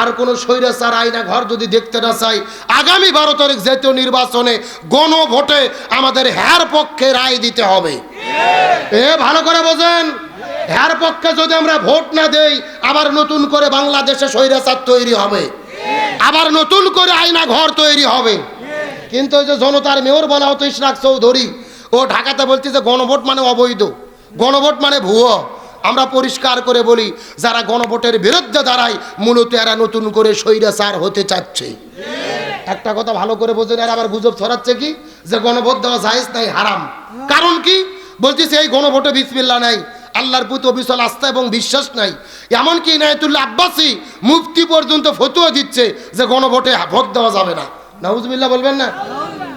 আর কোনো স্বৈরাচার আইনা ঘর যদি দেখতে না চাই, আগামী বারো তারিখ জাতীয় নির্বাচনে গণভোটে আমাদের হ্যার পক্ষে রায় দিতে হবে। এ, ভালো করে বোঝেন? হ্যার পক্ষে যদি আমরা ভোট না দেই, আবার নতুন করে বাংলাদেশে স্বৈরাচার তৈরি হবে। আবার নতুন করে আয়না ঘর তৈরি হবে। কিন্তু ওই যে জনতার মেয়র বলা হতো, ইশরাক চৌধুরী, ও ঢাকাতে বলছে যে গণভোট মানে অবৈধ, গণভোট মানে ভুয়ো। আমরা পরিষ্কার করে বলি, যারা গণভোটের বিরুদ্ধে দাঁড়ায়, মূলত এরা নতুন করে স্বৈরাচার হতে চাচ্ছে। একটা কথা ভালো করে বোঝেন আর আবার গুজব ছড়াচ্ছে কি? যে গণভোট দেওয়া জায়েজ নাই, হারাম। কারণ কি? বলতেছে এই গণভোটে বিসমিল্লা নাই, আল্লাহর প্রতি অবিচল আস্থা এবং বিশ্বাস নাই। এমনকি ইনায়তুল্লাহ আব্বাসি মুফতি পর্যন্ত ফতুয়া দিচ্ছে যে গণভোটে ভোট দেওয়া যাবে না। নাউজবিল্লাহ বলবেন না?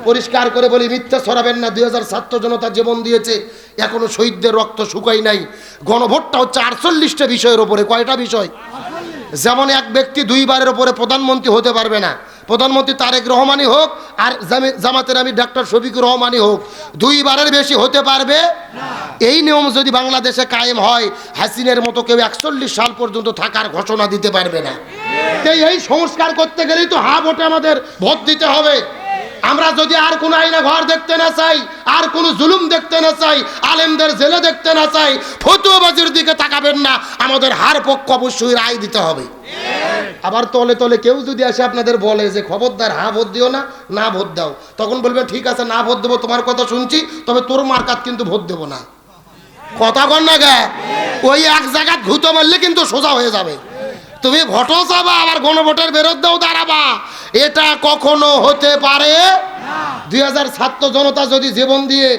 পরিষ্কার করে বলি, মিথ্যা ছড়াবেন না। দুই হাজার ছাত্র জনতা জীবন দিয়েছে, এখনও শহীদদের রক্ত শুকাই নাই। গণভোটটা হচ্ছে আটচল্লিশটা বিষয়ের ওপরে কয়টা বিষয়? যেমন এক ব্যক্তি দুইবারের ওপরে প্রধানমন্ত্রী হতে পারবে না। প্রধানমন্ত্রী তারেক রহমানই হোক আর জামাতের আমি ডাক্তার শফিকুর রহমানই হোক, দুইবারের বেশি হতে পারবে এই নিয়ম যদি বাংলাদেশে কায়েম হয়, হাসিনের মতো কেউ একচল্লিশ সাল পর্যন্ত থাকার ঘোষণা দিতে পারবে না। তাই এই সংস্কার করতে গেলেই তো হা ভোটে আমাদের ভোট দিতে হবে। আমরা যদি আর কোনো আইনা ঘর দেখতে না চাই, আর কোনো জুলুম দেখতে না চাই, আলেমদের জেলে দেখতে না চাই, ফতুয়াবাজির দিকে তাকাবেন না, আমাদের হার পক্ষ অবশ্যই রায় দিতে হবে। আবার তলে তলে কেউ যদি আসে আপনাদের বলে যে, খবরদার, হা ভোট দিও না না ভোট দাও। তখন বলবে, ঠিক আছে, না ভোট দেবো, তোমার কথা শুনছি, তবে তোর মার্কাত কিন্তু ভোট দেবো না। কথা কন না গে। ওই এক জায়গায় ঘুতো মারলে কিন্তু সোজা হয়ে যাবে। তুমি ভোটও চাবা, আবার গণভোটের বিরুদ্ধেও দাঁড়াবা। এটা কখনো হতে পারে? দুই হাজার ছাত্র জনতা যদি জীবন দিয়ে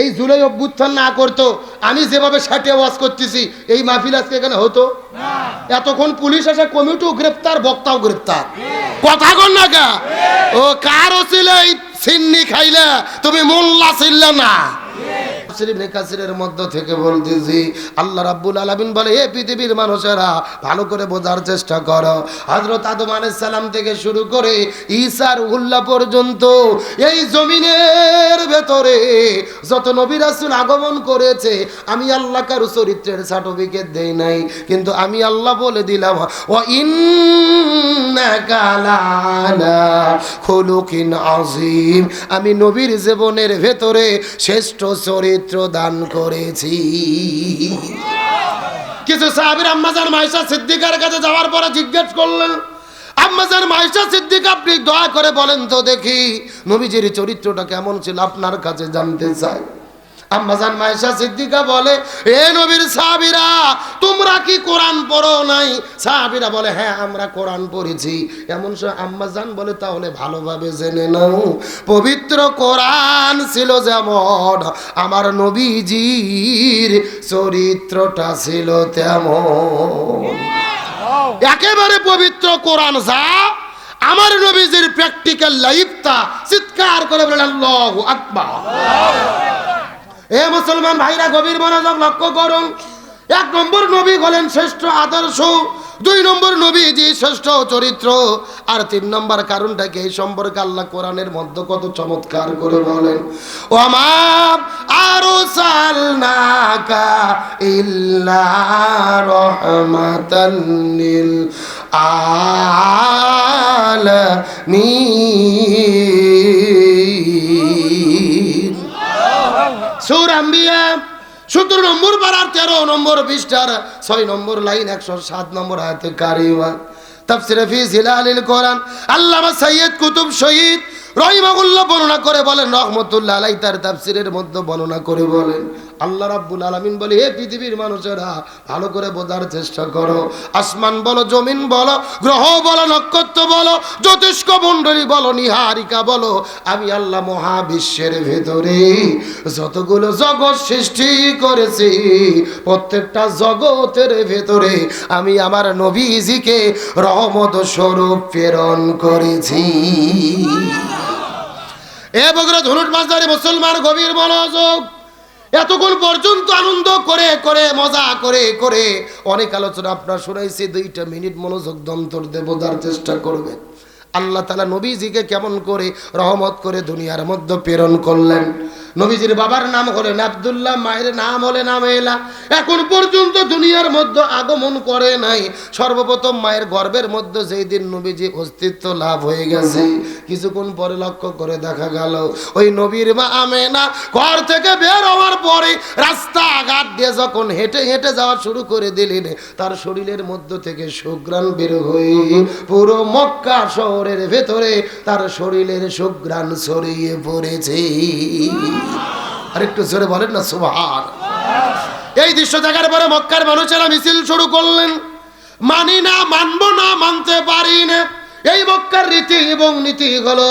এই জুলাই অভ্যুত্থান না করতো, আমি যেভাবে ষাটে ওয়াজ করতেছি, এই মাহফিল আজকে এখানে হতো? এতক্ষণ পুলিশ এসে কমিটিও গ্রেপ্তার, বক্তাও গ্রেপ্তার। কথা কন না কে ও কারও ছিল এই সিন্নি খাইলে, তুমি মোল্লা ছিল না। তাফসীর ইবনে মধ্য থেকে বলতেছি, আল্লাহ রাব্বুল আলামিন বলে, হে পৃথিবীর মানুষেরা, ভালো করে বোঝার চেষ্টা করো। হযরত আদম আলাইহিস সালাম থেকে শুরু করে ঈসা রুহুল্লাহ পর্যন্ত এই জমিনের ভেতরে যত নবী রাসূল আগমন করেছে, আমি আল্লাহ কারও চরিত্রের সার্টিফিকেট দেই নাই, কিন্তু আমি আল্লাহ বলে দিলাম ও ইন্নাকা লানা খুলুকিন আযীম। আমি নবীর জীবনের ভেতরে শ্রেষ্ঠ চরিত্র দান করেছি। কিছু সাহাবির আম্মাজান মাইশা সিদ্দিকার কাছে যাওয়ার পরে জিজ্ঞেস করলেন, আম্মাজান মাইশা সিদ্দিক, আপনি দয়া করে বলেন তো দেখি, নবীজির চরিত্রটা কেমন ছিল? আপনার কাছে জানতে চাই। আম্মাজান মাইশা সিদ্দিকা বলে, এ নবীর সাহাবীরা, তোমরা কি কোরআন পড়ো নাই? সাহাবীরা বলে হ্যাঁ আমরা কোরআন পড়েছি। এমন সময় আম্মাজান বলে, তাহলে ভালোভাবে জেনে নাও, পবিত্র কোরআন ছিল যেমন আমার নবীজির, চরিত্রটা ছিল তেমন। একেবারে পবিত্র কোরআন যা আমার নবীজির প্র্যাকটিক্যাল লাইফটা চিৎকার করে বলেন, আল্লাহু আকবার। এ মুসলমান ভাইরা, গভীর মনোযোগ লক্ষ্য করুন। এক নম্বর নবী হলেন শ্রেষ্ঠ আদর্শ, দুই নম্বর নবীজি শ্রেষ্ঠ চরিত্র, আর তিন নম্বর কারণটা কি? এই সম্পর্কে আল্লাহ কোরআনের মধ্যে কত চমৎকার করে বলেন ও আমার আরও সালনাকা ইল্লা রহমাতান লিল আলামিন। সতেরো নম্বর পাড়ার, তেরো নম্বর পৃষ্ঠার, ছয় নম্বর লাইন, একশো সাত নম্বর আয়াতে কারিমা। সৈয়দ কুতুব বর্ণনা করে বলেন, রহমতুল্লাহ তার তাফসিরের মধ্যে বর্ণনা করে বলেন। আল্লাহ রাব্বুল আলামিন বলে, হে পৃথিবীর মানুষেরা, ভালো করে বোঝার চেষ্টা করো। আসমান বলো, জমিন বলো, গ্রহ বলো, নক্ষত্র বলো, জ্যোতিষ্ক মণ্ডলী বলো, নিহারিকা বলো, আমি আল্লাহ মহাবিশ্বের ভেতরে যতগুলো জগৎ সৃষ্টি করেছি, প্রত্যেকটা জগতের ভেতরে আমি আমার নবীজিকে রহমত স্বরূপ প্রেরণ করেছি। এ বগুড়া ধনুট ধরে মুসলমান গভীর মনোযোগ এতক্ষণ পর্যন্ত আনন্দ করে করে, মজা করে করে অনেক আলোচনা আপনার শুনাইছি, দুইটা মিনিট মনোযোগ দন্তর দেবতার চেষ্টা করবেন আল্লাহ তালা নবীজিকে কেমন করে রহমত করে দুনিয়ার মধ্যে প্রেরণ করলেন। নবীজির বাবার নাম হলেন আব্দুল্লাহ, মায়ের নাম হলে হলেন আমেলা এখন পর্যন্ত দুনিয়ার মধ্যে আগমন করে নাই। সর্বপ্রথম মায়ের গর্ভের মধ্যে যেই দিন নবীজি অস্তিত্ব লাভ হয়ে গেছে, কিছুক্ষণ পরে লক্ষ্য করে দেখা গেল, ওই নবীর মা আমেনা ঘর থেকে বের হওয়ার পরে রাস্তা ঘাট দিয়ে যখন হেঁটে হেঁটে যাওয়া শুরু করে দিলেন, তার শরীরের মধ্য থেকে সুগ্রাণ বের হয়ে পুরো মক্কা শহরের ভেতরে তার শরীরের সুগ্রাণ ছড়িয়ে পড়েছে। আর একটু জোরে বলেন না সুভার এই দৃশ্য দেখার পরে মক্কার মানুষেরা মিছিল শুরু করলেন। মানি না, মানবো না, মানতে পারি না। এই মক্কার রীতি এবং নীতি হলো,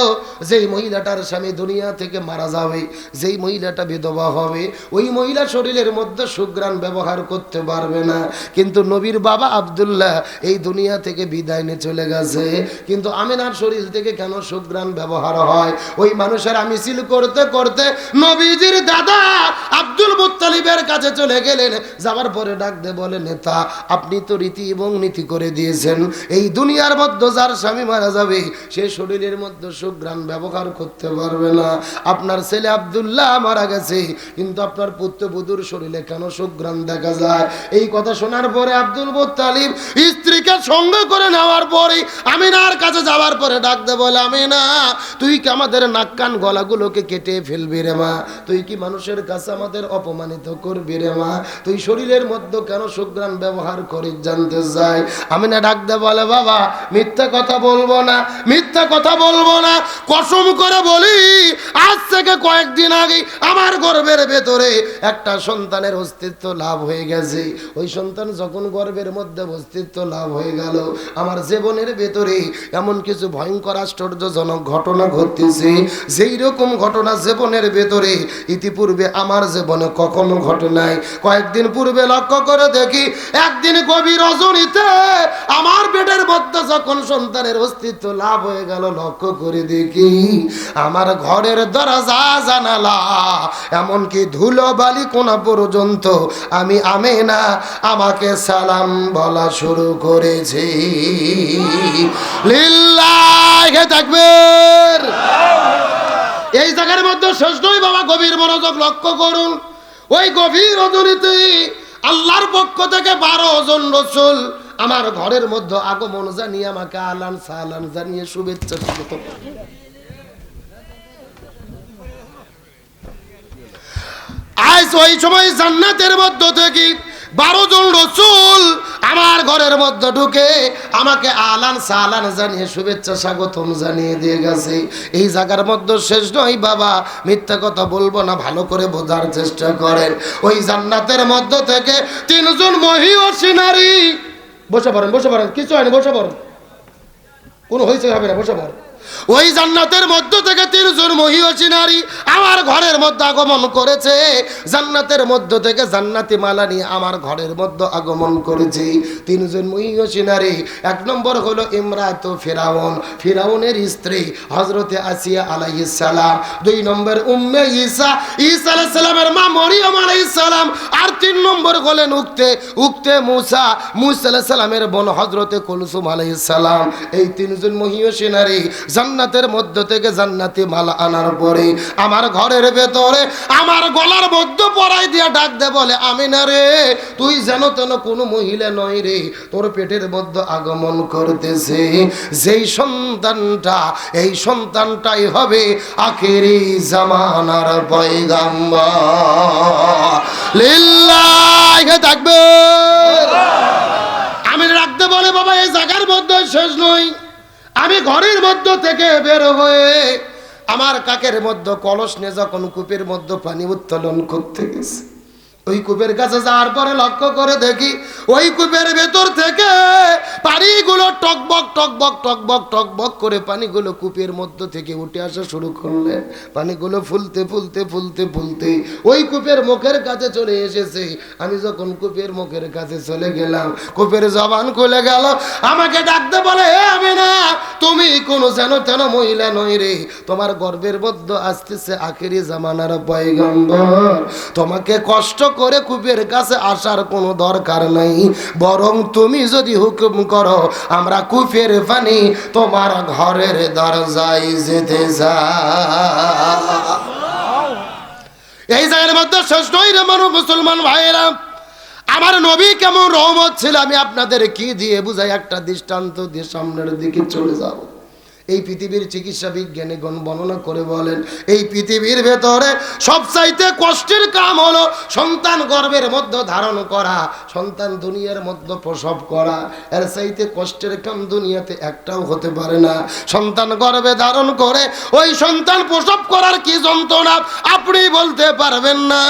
যেই মহিলাটার স্বামী দুনিয়া থেকে মারা যাবে, যেই মহিলাটা বিধবা হবে, ওই মহিলা শরীরের মধ্যে সুগ্রাণ ব্যবহার করতে পারবে না। কিন্তু নবীর বাবা আব্দুল্লাহ এই দুনিয়া থেকে বিদায় নিয়ে চলে গেছে। কিন্তু আমিনার শরীর থেকে কেন সুগ্রাণ ব্যবহার হয়? ওই মানুষেরা মিছিল করতে করতে নবীজির দাদা আব্দুল মুত্তালিবের কাছে চলে গেলেন। যাওয়ার পরে ডাক দে বলে, নেতা, আপনি তো রীতি এবং নীতি করে দিয়েছেন। এই দুনিয়ার মধ্যে যার স্বামী মারা যাবে, সে শরীরের মধ্যে সুগ্রাণ ব্যবহার করতে পারবে না। আপনার ছেলে আব্দুল্লাহ মারা গেছে, কিন্তু আপনার পুত্রবধূর শরীরে কেন সুগ্রাণ দেখা যায়? এই কথা শোনার পরে আব্দুল মুত্তালিব স্ত্রীকে সঙ্গে করে নেওয়ার পরে আমিনার কাছে যাওয়ার পরে ডাক দে বলে, আমিনা, তুই কি আমাদের নাক কান গলাগুলোকে কেটে ফেলবি রে মা? তুই কি মানুষের কাছে আমাদের অপমানিত করবি রে মা? তুই শরীরের মধ্যে কেন সুগ্রাণ ব্যবহার করিস জানতে চাই? আমিনা ডাক দে বলে, বাবা, মিথ্যা কথা বলব না, মিথ্যা কথা বলব না, কসম করে বলি, আজ থেকে কয়েকদিন আগে আমার গর্ভের ভেতরে একটা সন্তানের অস্তিত্ব লাভ হয়ে গেছে। ওই সন্তান যখন গর্ভের মধ্যে অস্তিত্ব লাভ হয়ে গেল, আমার জীবনের ভেতরে এমন কিছু ভয়ঙ্কর আশ্চর্যজনক ঘটনা ঘটতেছে। যেই রকম ঘটনা জীবনের ভেতরে ইতিপূর্বে আমার জীবনে কখনো ঘটে নাই। কয়েকদিন পূর্বে লক্ষ্য করে দেখি, একদিন কবি রজনীতে আমার পেটের মধ্যে যখন সন্তানের অস্তিত্ব লাভ হয়ে গেল, লক্ষ্য করে দেখি আমার ঘরের দরজা, জানালা, এমনকি ধুলো বালি কোনা পর্যন্ত আমি আমে না আমাকে সালাম বলা শুরু করেছি। লিল্লাহে থাকবেন এই জায়গার মধ্যে শেষ নয় বাবা, গভীর মনোযোগ লক্ষ্য করুন। ওই গভীর রজনীতে আল্লাহর পক্ষ থেকে বারো জন রসুল আমার ঘরের মধ্যে আগমন জানিয়ে আমাকে আলান সালান জানিয়ে শুভেচ্ছা স্বাগত। আজ ওই সময় জান্নাতের মধ্য থেকে বারো জন রসুল আমার ঘরের মধ্যে ঢুকে আমাকে আলান সালান জানিয়ে শুভেচ্ছা স্বাগতম জানিয়ে দিয়ে গেছে। এই জায়গার মধ্যে শেষ নয় বাবা, মিথ্যা কথা বলব না, ভালো করে বোঝার চেষ্টা করেন। ওই জান্নাতের মধ্য থেকে তিনজন মহিষী নারী বসে পড়েন বসে পড়েন, কিছু হয়নি, বসে পড়েন। কোনো হয়েছে হবে না, বসে পড়েন। ওই জান্নাতের মধ্য থেকে তিনজন মহিষী নারী আমার ঘরের মধ্যে আগমন করেছে। জান্নাতের মধ্য থেকে জান্নাতি মালা নিয়ে আমার ঘরের মধ্যে আগমন করেছে। তিনজন মহিষী নারী, এক নম্বর হলো ইমরাত ফেরাউন। ফেরাউনের স্ত্রী হজরতে আসিয়া আলাইহিস সালাম। দুই নম্বর উম্মে ঈসা। ঈসা আলাইহিস সালামের মা মরিয়ম আলাইহিস সালাম। আর তিন নম্বর হলেন উক্তে উক্তে মুসা মুসা সালামের বোন হজরতে কুলসুম আলাইহিস সালাম। এই তিনজন মহিষী নারী জান্নাতের মধ্য থেকে জান্নাতি মালা আনার পরে আমার ঘরের ভেতরে, আমার গলার মধ্যে পরাই দিয়া ডাক দে বলে, আমি না রে, তুই যেন তেন কোনো মহিলা নয় রে, তোর পেটের মধ্যে আগমন করতেছে। যেই সন্তানটা, এই সন্তানটাই হবে আখেরি জামানার পয়গাম্বা লিল্লাহে থাকবে। আমি রাখতে বলে বাবা, এই জায়গার মধ্যে শেষ নই। আমি ঘরের মধ্য থেকে বের হয়ে আমার কাকের মধ্যে, কলস নিয়ে যখন কূপের মধ্যে পানি উত্তোলন করতে গেছে। ওই কূপের কাছে যাওয়ার পরে লক্ষ্য করে দেখি ওই কূপের ভেতর থেকে পানিগুলো টকবক টকবক টকবক টকবক করে পানিগুলো কূপের মধ্য থেকে উঠে আসা শুরু করলেন পানিগুলো ফুলতে ফুলতে ফুলতে ফুলতে ওই কূপের মুখের কাছে চলে এসেছে। আমি যখন কূপের মুখের কাছে চলে গেলাম, কূপের জবান খুলে গেল। আমাকে ডাকতে বলে হে আমি না তুমি কোনো যেন তেন মহিলা নই রে। তোমার গর্বের মধ্যে আসতেছে আখেরি জামানার পয়গম্বর। তোমাকে কষ্ট করে কূপের কাছে আসার কোনো দরকার নাই। বরং তুমি যদি হুকুম করো, আমরা কূপের পানি তোমার ঘরের দরজায় যেতে যা এই জায়গার মধ্যে শ্রেষ্ঠই রে মানুষ মুসলমান ভাইয়েরা, আমার নবী কেমন রহমত ছিল, আমি আপনাদের কি দিয়ে বুঝাই? একটা দৃষ্টান্ত দিয়ে সামনের দিকে চলে যাব। এই পৃথিবীর চিকিৎসা বিজ্ঞানী গণ বর্ণনা করে বলেন, এই পৃথিবীর ভেতরে সবচাইতে কষ্টের কাম হলো সন্তান গর্বের মধ্যে ধারণ করা, সন্তান দুনিয়ার মধ্যে প্রসব করা। এর চাইতে কষ্টের কাম দুনিয়াতে একটাও হতে পারে না। সন্তান গর্ভে ধারণ করে ওই সন্তান প্রসব করার কি যন্ত্রণা? আপনি বলতে পারবেন না,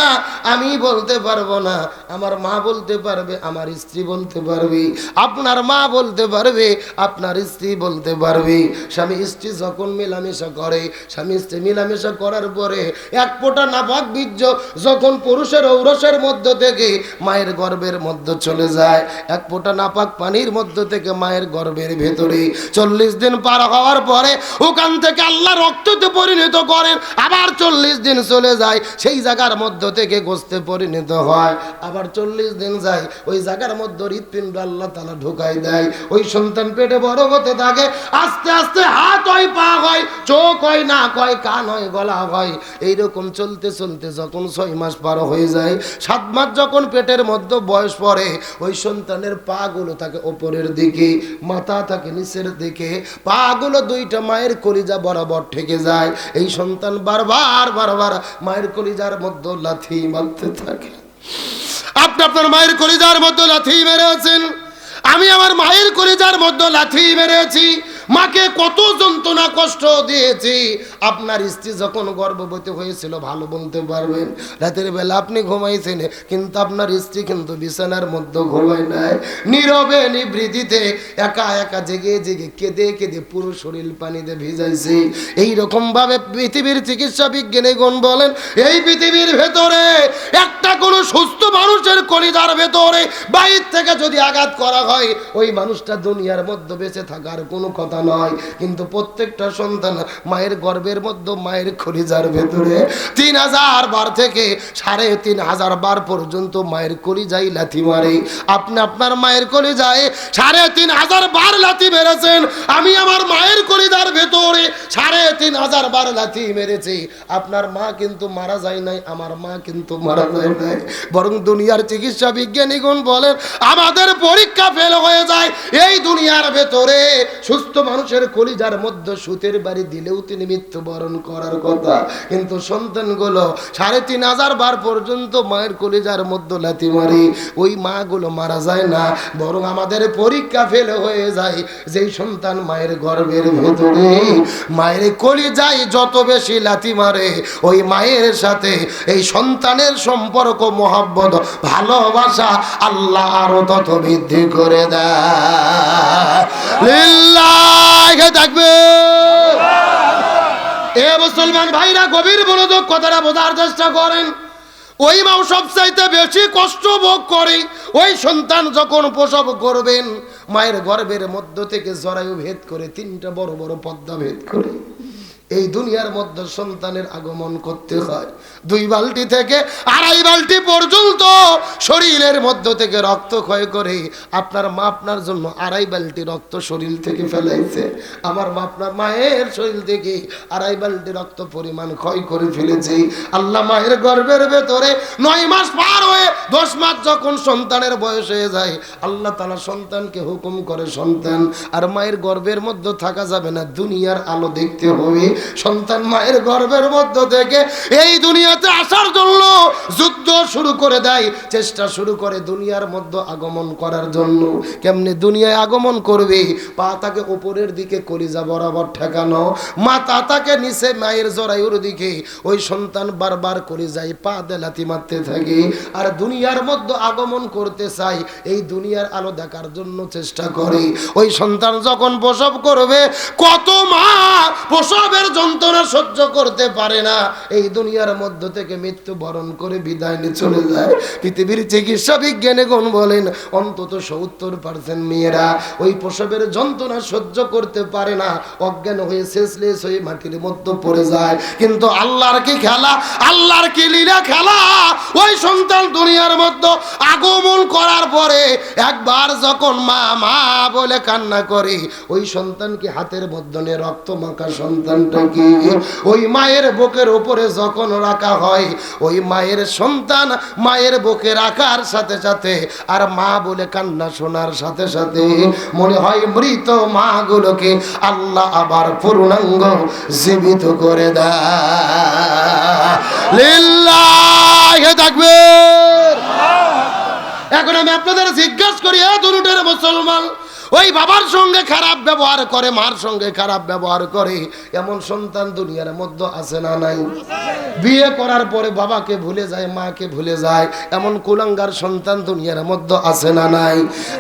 আমি বলতে পারব না, আমার মা বলতে পারবে, আমার স্ত্রী বলতে পারবে, আপনার মা বলতে পারবে, আপনার স্ত্রী বলতে পারবে। স্বামী স্ত্রী যখন মেলামেশা করে, স্বামী স্ত্রী মেলামেশা করার পরে এক ফোঁটা নাপাক বীর্য যখন পুরুষের ঔরসের মধ্য থেকে মায়ের গর্ভের মধ্যে চলে যায়, এক ফোঁটা নাপাক পানির মধ্য থেকে মায়ের গর্ভের ভেতরে চল্লিশ দিন পার হওয়ার পরে ওখান থেকে আল্লাহ রক্ততে পরিণত করেন, আবার চল্লিশ দিন চলে যায়, সেই জায়গার মধ্য থেকে গোস্তে পরিণত হয়, আবার চল্লিশ দিন যায়, ওই জায়গার মধ্যে হৃৎপিণ্ড আল্লাহ তালা ঢুকাই দেয়, ওই সন্তান পেটে বড় হতে থাকে, আস্তে আস্তে হাত হয়, পা হয়, চোখ হয় না কয় কান হয়, গলা হয়, এইরকম চলতে চলতে যখন ছয় মাস পার হয়ে যায়, সাত মাস যখন পেটের মধ্যে বয়স পড়ে, ওই সন্তানের পা গুলো থাকে ওপরের দিকে, মাথা থাকে নিচের দিকে পা গুলো দুইটা মায়ের কলিজা বরাবর ঠেকে যায়। এই সন্তান বারবার বারবার মায়ের কলিজার মধ্যে লাথি মারতে থাকে। আপনি আপনার মায়ের কলিজার মধ্যে লাথি মেরেছেন? আমি আমার মায়ের কলিজার মধ্যে লাথি মেরেছি। মাকে কত যন্ত্রণা, কষ্ট দিয়েছি। আপনার স্ত্রী যখন গর্ভবতী হয়েছিল, ভালো বলতে পারবেন, রাতের বেলা আপনি ঘুমাইছেন, কিন্তু আপনার স্ত্রী কিন্তু বিছানার মধ্যে ঘুমায় নাই। নীরবে নিবৃত্তিতে একা একা জেগে জেগে কেঁদে কেঁদে পুরো শরীর পানিতে ভিজাইছে। এই রকম ভাবে পৃথিবীর চিকিৎসা বিজ্ঞানীগণ বলেন, এই পৃথিবীর ভেতরে একটা কোনো সুস্থ মানুষের কলিজার ভেতরে বাইর থেকে যদি আঘাত করা হয়, ওই মানুষটা দুনিয়ার মধ্যে বেঁচে থাকার কোনো কথা নয়। কিন্তু প্রত্যেকটা সন্তান মায়ের গর্ভের মধ্যে মায়ের কলিজার ভেতরে। তিন হাজার বার থেকে সাড়ে তিন হাজার বার পর্যন্ত মায়ের কলিজাই লাথি মারে। আপনি আপনার মায়ের কলিজায় সাড়ে তিন হাজার বার লাথি মেরেছেন। আমি আমার মায়ের কলিজার ভেতরে সাড়ে তিন হাজার বার লাথি মেরেছি। আপনার মা কিন্তু মারা যায় নাই, আমার মা কিন্তু মারা যায় নাই। বরং দুনিয়ার চিকিৎসা বিজ্ঞানীগণ বলেন, আমাদের পরীক্ষা ফেল হয়ে যায়, এই দুনিয়ার ভেতরে সুস্থ মানুষের কলিজার মধ্যে সুতের বাড়ি দিলেও তিনি মৃত্যুবরণ করার কথা। কিন্তু সন্তানগুলো সাড়ে তিন হাজার বার পর্যন্ত মায়ের কলিজার মধ্যে লাথি মারি। ওই মাগুলো মারা যায় না, বরং আমাদের পরীক্ষা ফেল হয়ে যায়। যেই সন্তান মায়ের গর্ভের ভেতরে, মায়ের কলিজায় যত বেশি লাথি মারে, ওই মায়ের সাথে এই সন্তানের সম্পর্ক, মোহাব্বত, ভালোবাসা আল্লাহ আরও তত বৃদ্ধি করে দেয়। থাকবে। এ মুসলমান ভাইরা গভীর মনোযোগ কথাটা বোঝার চেষ্টা করেন। ওই মাও সবচাইতে বেশি কষ্ট ভোগ করে। ওই সন্তান যখন প্রসব করবেন, মায়ের গর্ভের মধ্য থেকে জরায়ু ভেদ করে তিনটা বড় বড় পদ্মা ভেদ করে। এই দুনিয়ার মধ্যে সন্তানের আগমন করতে হয়। দুই বালতি থেকে আড়াই বালতি পর্যন্ত শরীরের মধ্য থেকে রক্ত ক্ষয় করে আপনার মা আপনার জন্য আড়াই বালতি রক্ত শরীর থেকে ফেলাইছে। আমার মা আপনার মায়ের শরীর থেকে আড়াই বালতি রক্ত পরিমাণ ক্ষয় করে ফেলেছে। আল্লাহ মায়ের গর্ভের ভেতরে নয় মাস পার হয়ে দশ মাস যখন সন্তানের বয়স হয়ে যায়, আল্লাহ তালা সন্তানকে হুকুম করে সন্তান, আর মায়ের গর্ভের মধ্যে থাকা যাবে না, দুনিয়ার আলো দেখতে হবে। সন্তান মায়ের গর্ভের মধ্য থেকে এই দুনিয়াতে আসার জন্য যুদ্ধ শুরু করে দেয়, চেষ্টা শুরু করে দুনিয়ার মধ্যে আগমন করার জন্য। কেমনে দুনিয়ায় আগমন করবে? পা তাকে উপরের দিকে কলিজা বরাবর ঠেকানো। মাথা তাকে নিচে মায়ের জরায়ুর দিকে, ওই সন্তান বারবার করে যায় পা দেলাতি মারতে থাকে। আর দুনিয়ার মধ্যে আগমন করতে চাই এই দুনিয়ার আলো দেখার জন্য চেষ্টা করে। ওই সন্তান যখন প্রসব করবে, কত মা প্রসবের যন্ত্রণা সহ্য করতে পারে না। এই দুনিয়ার মধ্য থেকে মৃত্যু বরণ করে বিদায় নিয়ে চলে যায়। পৃথিবীর চিকিৎসা বিজ্ঞানী গুণ বলেন, অন্তত সত্তর পার্সেন্ট মেয়েরা ওই প্রসবের যন্ত্রণা সহ্য করতে পারে না। অজ্ঞান হয়ে শেষলেস হয়ে মাটির মধ্যে পড়ে যায়। কিন্তু আল্লাহর কি খেলা? আল্লাহর কি লীলা খেলা? ওই সন্তান দুনিয়ার মধ্যে আগমন করার পরে একবার যখন মা মা বলে কান্না করে, ওই সন্তানকে হাতের নিয়ে রক্ত মাখা সন্তানটা কি? ওই মায়ের বুকের উপরে যখন রাখা হয়। ওই মায়ের সন্তান মায়ের বুকে রাখার সাথে সাথে আর মা বলে কান্না শোনার সাথে সাথে মনে হয় মৃত মাগুলোকে আল্লাহ আবার পূর্ণাঙ্গ জীবিত করে দেয়। এখন আমি আপনাদের জিজ্ঞাসা করি, এ দুরুটের মুসলমান ওই বাবার সঙ্গে খারাপ ব্যবহার করে, মার সঙ্গে খারাপ ব্যবহার করে, এমন সন্তান দুনিয়ার মধ্যে আছে না নাই? বিয়ে করার পরে বাবাকে ভুলে যায়, মাকে ভুলে যায়, এমন কুলাঙ্গার সন্তান দুনিয়ার মধ্যে আছে না নাই?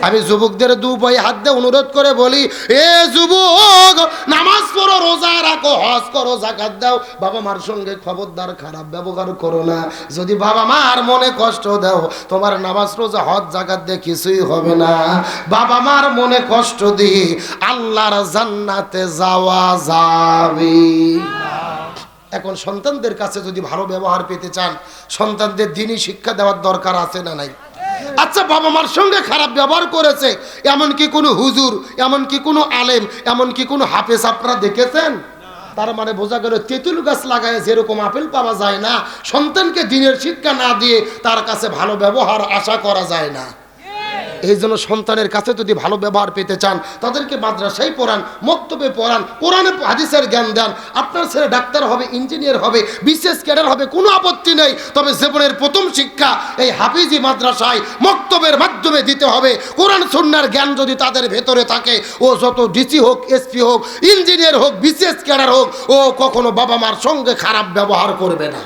আমি যুবকদের দু পায়ে হাত দিয়ে অনুরোধ করে বলি, এ যুবক, নামাজ পড়ো, রোজা রাখো, হজ করো জাকাত দাও। বাবা মার সঙ্গে খবরদার, খারাপ ব্যবহার করো না। যদি বাবা মার মনে কষ্ট দাও, তোমার নামাজ, রোজা, হজ জাকাত দিয়ে কিছুই হবে না। বাবা মার মনে কষ্ট দিয়ে আল্লাহর জান্নাতে যাওয়া যাবে। এখন সন্তানদের কাছে যদি ভালো ব্যবহার পেতে চান, সন্তানদের দিনই শিক্ষা দেওয়ার দরকার আছে না নাই? আচ্ছা বাবা মার সঙ্গে খারাপ ব্যবহার করেছে এমন কি কোনো হুজুর এমন কি কোনো আলেম এমন কি কোনো হাফেজ আপনারা দেখেছেন? তার মানে বোঝা গেল তেঁতুল গাছ লাগায় যেরকম আপেল পাওয়া যায় না, সন্তানকে দিনের শিক্ষা না দিয়ে তার কাছে ভালো ব্যবহার আশা করা যায় না। এই জন্য সন্তানের কাছে যদি ভালো ব্যবহার পেতে চান, তাদেরকে মাদ্রাসায় পড়ান, মক্তবে পড়ান, কোরআনে হাদিসের জ্ঞান দেন। আপনার ছেলে ডাক্তার হবে, ইঞ্জিনিয়ার হবে, বিশেষ ক্যাডার হবে, কোনো আপত্তি নেই। তবে জীবনের প্রথম শিক্ষা এই হাফিজি মাদ্রাসায় মক্তবের মাধ্যমে দিতে হবে। কোরআন সন্ন্যার জ্ঞান যদি তাদের ভেতরে থাকে, ও যত ডিসি হোক, এসপি হোক, ইঞ্জিনিয়ার হোক, বিশেষ ক্যাডার হোক, ও কখনো বাবা মার সঙ্গে খারাপ ব্যবহার করবে না।